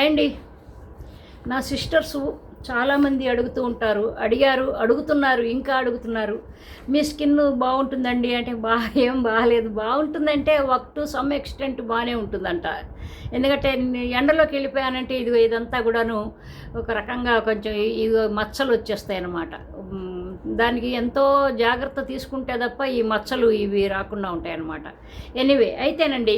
అండి నా సిస్టర్స్ చాలామంది అడుగుతూ ఉంటారు. అడిగారు అడుగుతున్నారు ఇంకా అడుగుతున్నారు. మీ స్కిన్ బాగుంటుందండి అంటే బాగా ఏం బాగాలేదు బాగుంటుందంటే వక్ టు సమ్ ఎక్స్టెంట్ బాగానే ఉంటుందంట. ఎందుకంటే ఎండలోకి వెళ్ళిపోయానంటే ఇదిగో ఇదంతా కూడాను ఒక రకంగా కొంచెం ఇదిగో మచ్చలు వచ్చేస్తాయి అన్నమాట. దానికి ఎంతో జాగ్రత్త తీసుకుంటే తప్ప ఈ మచ్చలు ఇవి రాకుండా ఉంటాయి అన్నమాట ఎనీవే అయితేనండి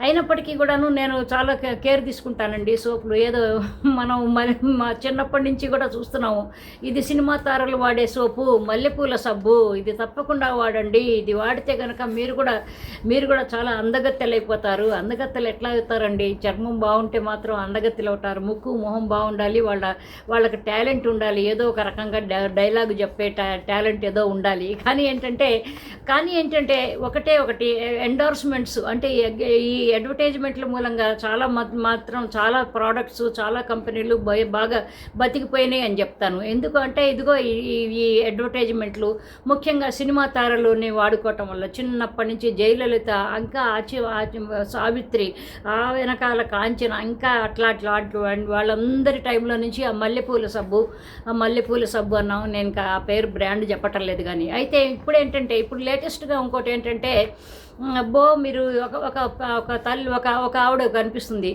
అయినప్పటికీ కూడాను నేను చాలా కేర్ తీసుకుంటానండి. సోపులు ఏదో మనం మన మా చిన్నప్పటి నుంచి కూడా చూస్తున్నాము. ఇది సినిమా తారలు వాడే సోపు మల్లెపూల సబ్బు ఇది తప్పకుండా వాడండి. ఇది వాడితే కనుక మీరు కూడా మీరు కూడా చాలా అందగత్తెలు అయిపోతారు అందగత్తెలు ఎట్లా అవుతారండి? చర్మం బాగుంటే మాత్రం అందగత్తెలు అవుతారు ముక్కు మొహం బాగుండాలి. వాళ్ళ వాళ్ళకి టాలెంట్ ఉండాలి. ఏదో ఒక రకంగా డై- డైలాగ్ చెప్పే టా టాలెంట్ ఏదో ఉండాలి. కానీ ఏంటంటే కానీ ఏంటంటే ఒకటే ఒకటి ఎండోర్స్మెంట్స్ అంటే ఈ అడ్వర్టైజ్మెంట్ల మూలంగా చాలా మాత్రం చాలా ప్రోడక్ట్స్ చాలా కంపెనీలు బాగా బతికిపోయినాయి అని చెప్తాను. ఎందుకు అంటే ఇదిగో ఈ- ఈ- అడ్వర్టైజ్మెంట్లు ముఖ్యంగా సినిమా తారలోని వాడుకోవటం వల్ల చిన్నప్పటి నుంచి జయలలిత ఇంకా ఆచి సావిత్రి ఆ వెనకాల కాంచన ఇంకా అట్లా అట్లా వాళ్ళందరి టైంలో నుంచి ఆ మల్లెపూల సబ్బు ఆ మల్లెపూల సబ్బు అన్నాం నేను ఆ పేరు బ్రాండ్ చెప్పటం లేదు కానీ. అయితే ఇప్పుడు ఏంటంటే ఇప్పుడు లేటెస్ట్గా ఇంకోటి ఏంటంటే అబ్బో మీరు ఒక ఒక ఒక తల్లి ఒక ఒక ఆవిడ కనిపిస్తుంది.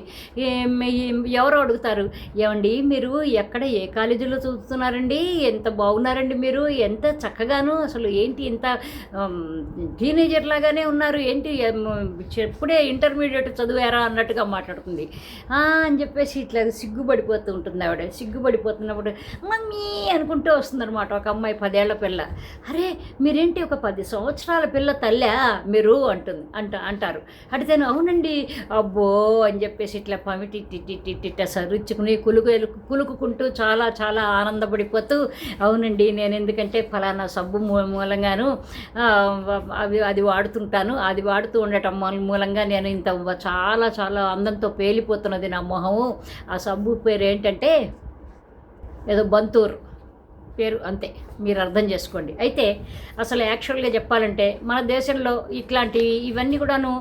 ఎవరు అడుగుతారు? ఏమండి మీరు ఎక్కడ ఏ కాలేజీలో చదువుతున్నారండి? ఎంత బాగున్నారండి మీరు? ఎంత చక్కగాను అసలు ఏంటి ఇంత టీనేజర్ లాగానే ఉన్నారు? ఏంటి ఎప్పుడే ఇంటర్మీడియట్ చదివారా అన్నట్టుగా మాట్లాడుతుంది. అని చెప్పేసి ఇట్లా సిగ్గుపడిపోతూ ఉంటుంది ఆవిడ. సిగ్గుపడిపోతున్నప్పుడు మమ్మీ అనుకుంటూ వస్తుందన్నమాట ఒక అమ్మాయి పదేళ్ళ పిల్ల. అరే మీరేంటి ఒక పది సంవత్సరాల పిల్ల తల్లా? మీరు అంటుంది అంట అంటారు. అడితేను అవునండి అబ్బో అని చెప్పేసి ఇట్లా పమిటి టిట్టిట్టిట్ట సరుచుకుని కులుకు కులుకుంటూ చాలా చాలా ఆనందపడిపోతూ అవునండి నేను ఎందుకంటే ఫలానా సబ్బు మూ- మూలంగాను అవి అది వాడుతుంటాను. అది వాడుతూ ఉండటం మూలంగా నేను ఇంత చాలా చాలా అందంతో పేలిపోతున్నది నా మొహము. ఆ సబ్బు పేరు ఏంటంటే ఏదో బంతూరు. పేరు అంతే మీరు అర్థం చేసుకోండి. అయితే అసలు యాక్చువల్గా చెప్పాలంటే మన దేశంలో ఇట్లాంటి ఇవన్నీ కూడాను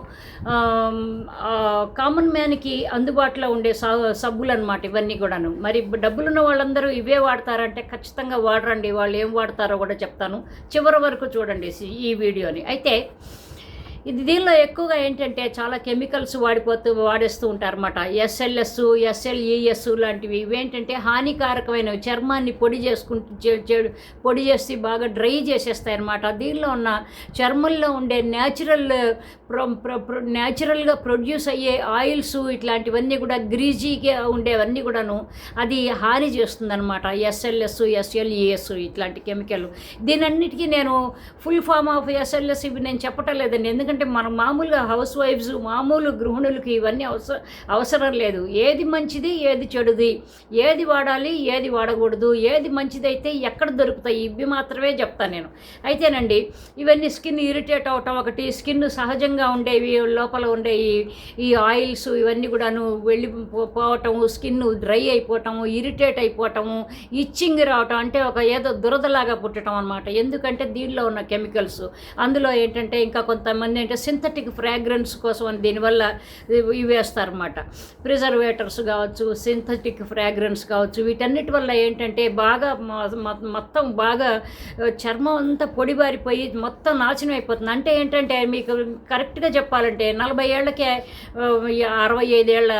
కామన్ మ్యాన్కి అందుబాటులో ఉండే సా సబ్బులు అనమాట ఇవన్నీ కూడాను. మరి డబ్బులున్న వాళ్ళందరూ ఇవే వాడతారంటే ఖచ్చితంగా వాడరండి. వాళ్ళు ఏం వాడతారో కూడా చెప్తాను. చివరి వరకు చూడండి ఈ వీడియోని. అయితే ఇది దీనిలో ఎక్కువగా ఏంటంటే చాలా కెమికల్స్ వాడిపోతూ వాడేస్తూ ఉంటారన్నమాట. ఎస్ఎల్ఎస్ ఎస్ఎల్ఈఎస్ లాంటివి. ఇవేంటంటే హానికారకమైనవి. చర్మాన్ని పొడి చేసుకుంటూ పొడి చేసి బాగా డ్రై చేసేస్తాయి అన్నమాట దీనిలో ఉన్న చర్మంలో ఉండే న్యాచురల్ న్యాచురల్గా ప్రొడ్యూస్ అయ్యే ఆయిల్స్ ఇట్లాంటివన్నీ కూడా గ్రీజీగా ఉండేవన్నీ కూడాను అది హాని చేస్తుందన్నమాట. ఎస్ఎల్ఎస్ ఎస్ఎల్ఈఎస్ ఇట్లాంటి కెమికల్. దీనన్నిటికీ నేను ఫుల్ ఫామ్ ఆఫ్ ఎస్ఎల్ఎస్ ఇవి నేను చెప్పటం లేదండి. ఎందుకంటే మనం మామూలుగా హౌస్ వైఫ్స్ మామూలు గృహిణులకి ఇవన్నీ అవసరం అవసరం లేదు. ఏది మంచిది ఏది చెడుది? ఏది వాడాలి ఏది వాడకూడదు? ఏది మంచిదైతే ఎక్కడ దొరుకుతాయి? ఇవి మాత్రమే చెప్తాను నేను. అయితేనండి ఇవన్నీ స్కిన్ ఇరిటేట్ అవటం ఒకటి స్కిన్ సహజంగా ఉండేవి లోపల ఉండే ఈ- ఆయిల్స్ ఇవన్నీ కూడాను వెళ్ళి పోవటము స్కిన్ డ్రై అయిపోవటము ఇరిటేట్ అయిపోవటము ఇచ్చింగ్ రావటం అంటే ఒక ఏదో దురదలాగా పుట్టడం అనమాట ఎందుకంటే దీనిలో ఉన్న కెమికల్స్. అందులో ఏంటంటే ఇంకా కొంతమంది అంటే సింథటిక్ ఫ్రాగ్రెన్స్ కోసం అని దీనివల్ల ఇవి ఇవి వేస్తారన్నమాట. ప్రిజర్వేటర్స్ కావచ్చు సింథటిక్ ఫ్రాగ్రెన్స్ కావచ్చు వీటన్నిటి వల్ల ఏంటంటే బాగా మొత్తం బాగా చర్మం అంతా పొడిబారిపోయి మొత్తం నాశనం అయిపోతుంది. అంటే ఏంటంటే మీకు కరెక్ట్గా చెప్పాలంటే నలభై ఏళ్ళకే అరవై ఐదేళ్ళ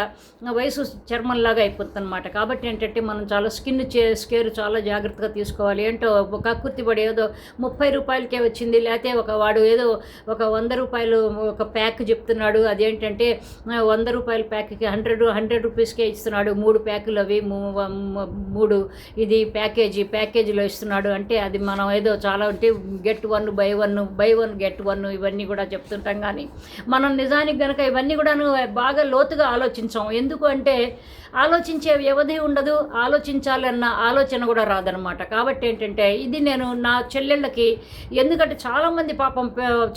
వయసు చర్మంలాగా అయిపోతుంది అనమాట కాబట్టి ఏంటంటే మనం చాలా స్కిన్ చే స్కేర్ చాలా జాగ్రత్తగా తీసుకోవాలి. ఏంటో ఒక కక్కుర్తి పడి ఏదో ముప్పై రూపాయలకే వచ్చింది లేకపోతే ఒక వాడు ఏదో ఒక వంద రూపాయలు రూపాయలు ఒక ప్యాక్ చెప్తున్నాడు. అదేంటంటే వంద రూపాయల ప్యాక్కి హండ్రెడ్ హండ్రెడ్ రూపీస్కే ఇస్తున్నాడు. మూడు ప్యాకులు అవి మూ- మూడు ఇది ప్యాకేజీ ప్యాకేజీలో ఇస్తున్నాడు. అంటే అది మనం ఏదో చాలా అంటే get one buy one buy one get one ఇవన్నీ కూడా చెప్తుంటాం కానీ మనం నిజానికి కనుక ఇవన్నీ కూడా బాగా లోతుగా ఆలోచించాం. ఎందుకు అంటే ఆలోచించే వ్యవధి ఉండదు ఆలోచించాలన్న ఆలోచన కూడా రాదనమాట కాబట్టి ఏంటంటే ఇది నేను నా చెల్లెళ్ళకి ఎందుకంటే చాలామంది పాపం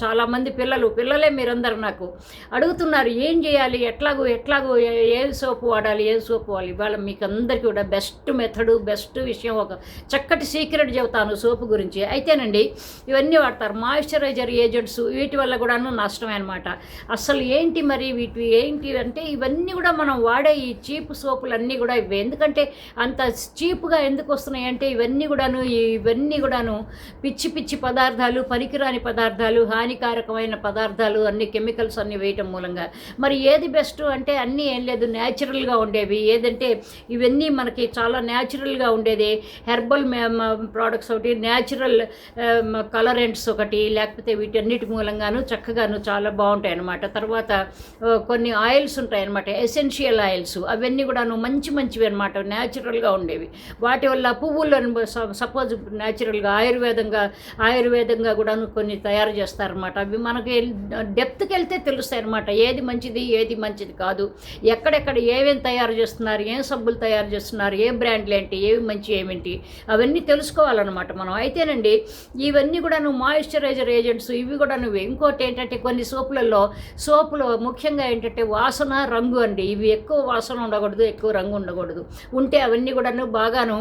చాలామంది పిల్లలు పిల్లలు పిల్లలే మీరందరూ నాకు అడుగుతున్నారు ఏం చేయాలి? ఎట్లాగో ఎట్లాగో ఏ- సోపు వాడాలి? ఏ సోపు వాడాలి? ఇవాళ మీకు అందరికీ కూడా బెస్ట్ మెథడు బెస్ట్ విషయం ఒక చక్కటి సీక్రెట్ చెబుతాను సోపు గురించి. అయితేనండి ఇవన్నీ వాడతారు. మాయిశ్చరైజర్ ఏజెంట్స్ వీటి వల్ల కూడాను నష్టమే అనమాట అసలు ఏంటి మరి వీటి ఏంటి అంటే ఇవన్నీ కూడా మనం వాడే ఈ చీప్ సోపులు అన్నీ కూడా ఇవి. ఎందుకంటే అంత చీప్గా ఎందుకు వస్తున్నాయి అంటే ఇవన్నీ కూడాను ఇవన్నీ కూడాను పిచ్చి పిచ్చి పదార్థాలు పనికిరాని పదార్థాలు హానికారకమైన పదార్థాలు అన్ని కెమికల్స్ అన్ని వేయటం మూలంగా. మరి ఏది బెస్ట్ అంటే అన్నీ ఏం లేదు న్యాచురల్గా ఉండేవి. ఏదంటే ఇవన్నీ మనకి చాలా న్యాచురల్గా ఉండేది. హెర్బల్ ప్రోడక్ట్స్ ఒకటి న్యాచురల్ కలరెంట్స్ ఒకటి లేకపోతే వీటన్నిటి మూలంగాను చక్కగాను చాలా బాగుంటాయి అన్నమాట. తర్వాత కొన్ని ఆయిల్స్ ఉంటాయి అన్నమాట. Essential oils. అవన్నీ కూడాను మంచి మంచివి అనమాట న్యాచురల్గా ఉండేవి. వాటి వల్ల పువ్వులను సపోజ్ న్యాచురల్గా ఆయుర్వేదంగా ఆయుర్వేదంగా కూడాను కొన్ని తయారు చేస్తారనమాట అవి మనకి డెప్త్కి వెళ్తే తెలుస్తాయి అనమాట ఏది మంచిది ఏది మంచిది కాదు. ఎక్కడెక్కడ ఏమేమి తయారు చేస్తున్నారు ఏం సబ్బులు తయారు చేస్తున్నారు ఏ బ్రాండ్లు ఏంటి ఏవి మంచి ఏమిటి అవన్నీ తెలుసుకోవాలన్నమాట మనం. అయితేనండి ఇవన్నీ కూడా నువ్వు మాయిశ్చరైజర్ ఏజెంట్స్ ఇవి కూడా నువ్వు ఇంకోటి ఏంటంటే కొన్ని సోపులలో సోపులో ముఖ్యంగా ఏంటంటే వాసన రంగు అండి. ఇవి ఎక్కువ వాసన ఉండకూడదు ఎక్కువ రంగు ఉండకూడదు. ఉంటే అవన్నీ కూడాను బాగాను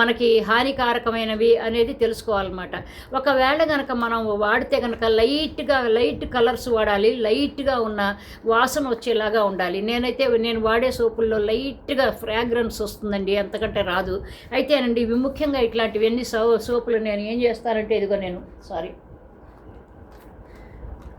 మనకి హానికారకమైనవి అనేది తెలుసుకోవాలన్నమాట. ఒకవేళ కనుక మనం వాడితే కనుక లైట్గా లైట్ కలర్స్ వాడాలి లైట్గా ఉన్న వాసన వచ్చేలాగా ఉండాలి. నేనైతే నేను వాడే సోపుల్లో లైట్గా ఫ్రాగ్రెన్స్ వస్తుందండి అంతకంటే రాదు. అయితేనండి ఇవి ముఖ్యంగా ఇట్లాంటివన్నీ సో సోపులు నేను ఏం చేస్తానంటే ఇదిగో నేను సారీ.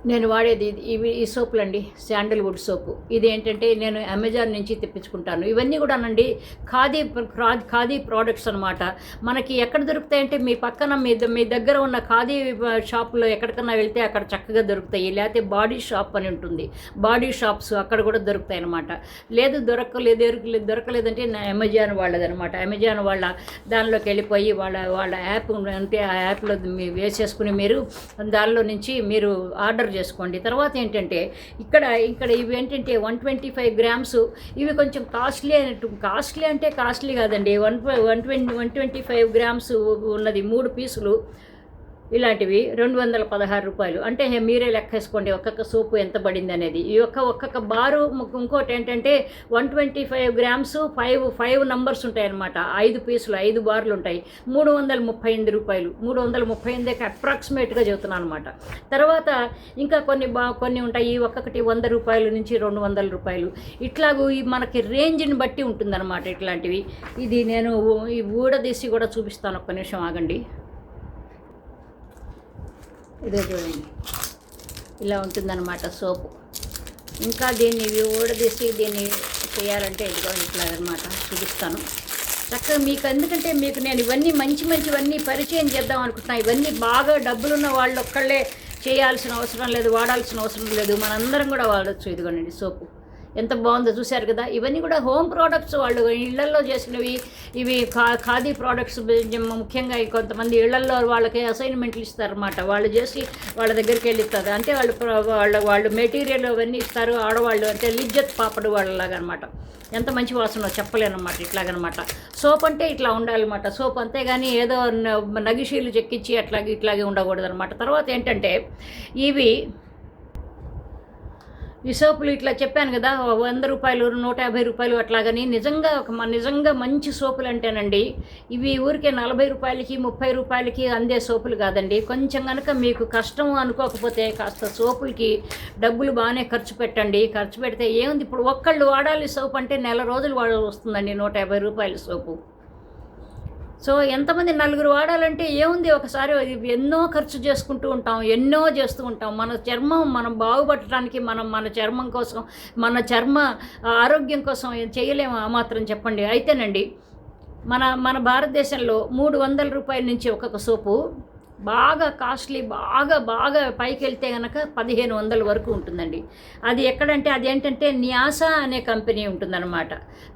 నేను వాడేది ఇది- ఇవి ఈ సోపులు అండి శాండల్వుడ్ సోపు. ఇది ఏంటంటే నేను అమెజాన్ నుంచి తెప్పించుకుంటాను. ఇవన్నీ కూడానండి ఖాదీ ప్ర- ఖాదీ ప్రోడక్ట్స్ అనమాట మనకి ఎక్కడ దొరుకుతాయంటే మీ పక్కన మీ ద- మీ దగ్గర ఉన్న ఖాదీ షాప్లో ఎక్కడికన్నా వెళ్తే అక్కడ చక్కగా దొరుకుతాయి. లేకపోతే బాడీ షాప్ అని ఉంటుంది. బాడీ షాప్స్ అక్కడ కూడా దొరుకుతాయి అనమాట లేదు దొరకలేదు దొరకలేదు దొరకలేదంటే నా అమెజాన్ వాళ్ళదనమాట అమెజాన్ వాళ్ళ దానిలోకి వెళ్ళిపోయి వాళ్ళ వాళ్ళ యాప్ అంటే ఆ యాప్లో వేసేసుకుని మీరు దానిలో నుంచి మీరు ఆర్డర్ చేసుకోండి. తర్వాత ఏంటంటే ఇక్కడ ఇక్కడ ఇవి ఏంటంటే వన్ ట్వంటీ ఫైవ్ గ్రామ్స్ ఇవి కొంచెం కాస్ట్లీ అయినట్టు కాస్ట్లీ అంటే కాస్ట్లీ కాదండి. One one twenty one twenty five grams ఉన్నది మూడు పీసులు. ఇలాంటివి రెండు వందల పదహారు రూపాయలు. అంటే హే, మీరే లెక్కేసుకోండి ఒక్కొక్క సోపు ఎంత పడింది అనేది. ఈ యొక్క ఒక్కొక్క బారు ఇంకోటి ఏంటంటే one twenty five grams five five numbers ఉంటాయి అనమాట ఐదు పీసులు ఐదు బార్లు ఉంటాయి. మూడు వందల ముప్పై ఎనిమిది రూపాయలు. మూడు వందల ముప్పై ఎనిమిదికి అప్రాక్సిమేట్గా చెబుతున్నాను అనమాట తర్వాత ఇంకా కొన్ని బా కొన్ని ఉంటాయి. ఈ ఒక్కొక్కటి వంద రూపాయల నుంచి రెండు వందల రూపాయలు. ఇట్లాగూ ఈ మనకి రేంజ్ని బట్టి ఉంటుందన్నమాట ఇట్లాంటివి. ఇది నేను ఈ ఊడదీసి కూడా చూపిస్తాను. ఒక్క నిమిషం ఆగండి. ఇదే చూడండి. ఇలా ఉంటుందన్నమాట సోపు. ఇంకా దీన్ని ఇవి ఊడదీసి దీన్ని చేయాలంటే ఇదిగో ఇట్లా అనమాట చూపిస్తాను. చక్కగా మీకు ఎందుకంటే మీకు నేను ఇవన్నీ మంచి మంచివన్నీ పరిచయం చేద్దాం అనుకుంటున్నా. ఇవన్నీ బాగా డబ్బులున్న వాళ్ళు ఒక్కళ్ళే చేయాల్సిన అవసరం లేదు వాడాల్సిన అవసరం లేదు. మనందరం కూడా వాడచ్చు ఇదిగోనండి సోపు. ఎంత బాగుందో చూశారు కదా? ఇవన్నీ కూడా హోమ్ ప్రోడక్ట్స్ వాళ్ళు ఇళ్ళల్లో చేసినవి ఇవి ఖా ఖాదీ ప్రోడక్ట్స్ ముఖ్యంగా కొంతమంది ఇళ్ళల్లో వాళ్ళకి అసైన్మెంట్లు ఇస్తారన్నమాట. వాళ్ళు చేసి వాళ్ళ దగ్గరికి వెళ్ళిస్తారు అంటే వాళ్ళు వాళ్ళ వాళ్ళు మెటీరియల్ అవన్నీ ఇస్తారు. ఆడవాళ్ళు అంటే లిజ్జత్ పాపడు వాళ్ళలాగా అనమాట ఎంత మంచి వాసన చెప్పలేనమాట ఇట్లాగనమాట. సోప్ అంటే ఇట్లా ఉండాలన్నమాట. సోప్ అంతేగాని ఏదో నగిషీలు చెక్కించి అట్లాగే ఇట్లాగే ఉండకూడదు అనమాట తర్వాత ఏంటంటే ఇవి ఈ సోపులు ఇట్లా చెప్పాను కదా వంద రూపాయలు నూట యాభై రూపాయలు అట్లాగని నిజంగా ఒక నిజంగా మంచి సోపులు అంటేనండి ఇవి ఊరికే నలభై రూపాయలకి ముప్పై రూపాయలకి అందే సోపులు కాదండి. కొంచెం కనుక మీకు కష్టం అనుకోకపోతే కాస్త సోపులకి డబ్బులు బాగానే ఖర్చు పెట్టండి. ఖర్చు పెడితే ఏముంది? ఇప్పుడు ఒక్కళ్ళు వాడాలి సోపు అంటే నెల రోజులు వాడ వస్తుందండి నూట యాభై రూపాయల సోపు. సో ఎంతమంది నలుగురు వాడాలంటే ఏముంది ఒకసారి అది ఎన్నో ఖర్చు చేసుకుంటూ ఉంటాం ఎన్నో చేస్తూ ఉంటాం. మన చర్మం మనం బాగుపడటానికి మనం మన చర్మం కోసం మన చర్మ ఆరోగ్యం కోసం చేయలేము ఆ మాత్రం చెప్పండి. అయితేనండి మన మన భారతదేశంలో మూడు వందల రూపాయల నుంచి ఒక్కొక్క సోపు బాగా కాస్ట్లీ బాగా బాగా పైకి వెళ్తే కనుక పదిహేను వందల వరకు ఉంటుందండి. అది ఎక్కడంటే అది ఏంటంటే న్యాసా అనే కంపెనీ ఉంటుందన్నమాట.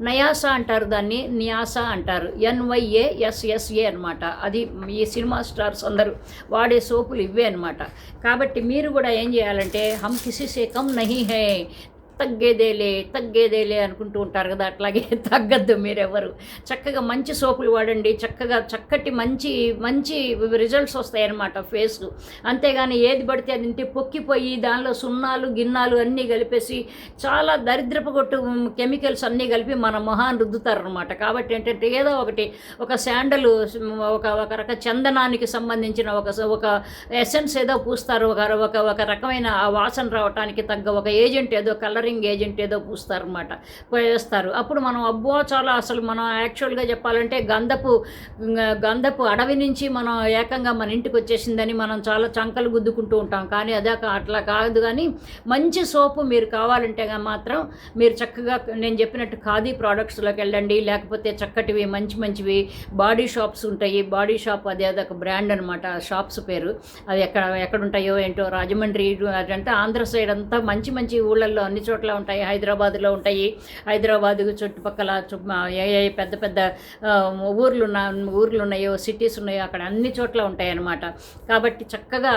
నయాసా అంటారు దాన్ని న్యాసా అంటారు. ఎన్వైఏ ఎస్ఎస్ఏ అనమాట అది ఈ సినిమా స్టార్స్ అందరూ వాడే సోపులు ఇవే అనమాట కాబట్టి మీరు కూడా ఏం చేయాలంటే హమ్ కిసి సే కమ్ నహీ హే తగ్గేదేలే తగ్గేదేలే అనుకుంటూ ఉంటారు కదా అట్లాగే తగ్గద్దు మీరెవరు చక్కగా మంచి సోపులు వాడండి చక్కగా చక్కటి మంచి మంచి రిజల్ట్స్ వస్తాయన్నమాట ఫేస్ అంతేగాని ఏది పడితే అది ఇంటి పొక్కిపోయి దానిలో సున్నాలు గిన్నాలు అన్నీ కలిపేసి చాలా దరిద్రపు కొట్టు కెమికల్స్ అన్నీ కలిపి మన మొహాన్ని రుద్దుతారనమాట కాబట్టి ఏంటంటే ఏదో ఒకటి ఒక శాండల్ ఒక ఒక రక చందనానికి సంబంధించిన ఒక ఒక ఎసెన్స్ ఏదో పూస్తారు ఒక ఒక ఒక రకమైన ఆ వాసన రావటానికి తగ్గ ఒక ఏజెంట్ ఏదో కలర్ కలరింగ్ ఏజెంట్ ఏదో పూస్తారనమాట వేస్తారు అప్పుడు మనం అబ్బో చాలా అసలు మనం యాక్చువల్గా చెప్పాలంటే గంధపు గంధపు అడవి నుంచి మనం ఏకంగా మన ఇంటికి వచ్చేసిందని మనం చాలా చంకలు గుద్దుకుంటూ ఉంటాం. కానీ అదే అట్లా కాదు కానీ మంచి సోపు మీరు కావాలంటే మాత్రం మీరు చక్కగా నేను చెప్పినట్టు ఖాదీ ప్రోడక్ట్స్లోకి వెళ్ళండి. లేకపోతే చక్కటివి మంచి మంచివి బాడీ షాప్స్ ఉంటాయి. బాడీ షాప్ అదే అదొక బ్రాండ్ అనమాట షాప్స్ పేరు. అవి ఎక్కడ ఎక్కడ ఉంటాయో ఏంటో రాజమండ్రి అంటే ఆంధ్ర సైడ్ అంతా మంచి మంచి ఊళ్ళల్లో అన్ని చోట్ల ఉంటాయి హైదరాబాద్లో ఉంటాయి. హైదరాబాద్ చుట్టుపక్కల ఏ ఏ పెద్ద పెద్ద ఊర్లు ఉన్న ఊర్లు ఉన్నాయో సిటీస్ ఉన్నాయో అక్కడ అన్ని చోట్ల ఉంటాయన్నమాట. కాబట్టి చక్కగా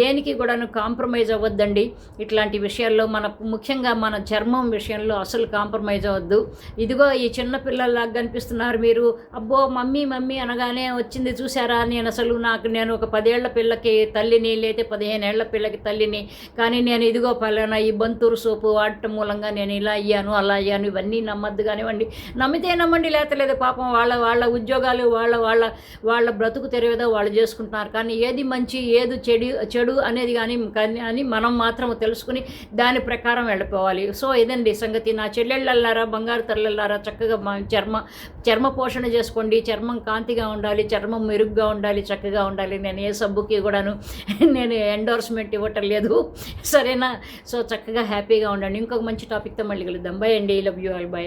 దేనికి కూడాను కాంప్రమైజ్ అవ్వద్దండి. ఇట్లాంటి విషయాల్లో మన ముఖ్యంగా మన చర్మం విషయంలో అసలు కాంప్రమైజ్ అవ్వద్దు. ఇదిగో ఈ చిన్న పిల్లల్లాగా కనిపిస్తున్నారు మీరు. అబ్బో మమ్మీ మమ్మీ అనగానే వచ్చింది చూసారా నేను అసలు నాకు నేను ఒక పదేళ్ళ పిల్లకి తల్లిని లేతే పదిహేను ఏళ్ళ పిల్లకి తల్లిని కానీ నేను ఇదిగో పలానా ఈ బంతూరు సోపు వాడటం మూలంగా నేను ఇలా అయ్యాను అలా అయ్యాను ఇవన్నీ నమ్మద్దు కానివ్వండి. నమ్మితే నమ్మండి లేతలేదు పాపం వాళ్ళ వాళ్ళ ఉద్యోగాలు వాళ్ళ వాళ్ళ వాళ్ళ బ్రతుకు తెరవేదో వాళ్ళు చేసుకుంటున్నారు. కానీ ఏది మంచి ఏది చెడు చెడు అనేది కానీ అని మనం మాత్రం తెలుసుకుని దాని ప్రకారం వెళ్ళిపోవాలి. సో ఇదండి సంగతి. నా చెల్లెళ్ళల్లారా బంగారు తల్లిళ్ళారా చక్కగా చర్మ చర్మ పోషణ చేసుకోండి. చర్మం కాంతిగా ఉండాలి చర్మం మెరుగ్గా ఉండాలి చక్కగా ఉండాలి. నేను ఏ సబ్బుకి కూడాను నేను ఎండోర్స్మెంట్ ఇవ్వటం లేదు. సరేనా? సో చక్కగా హ్యాపీగా ఉండండి. ఇంకొక మంచి టాపిక్తో మళ్ళీ కలుద్దాం. బై అండి. Love you all by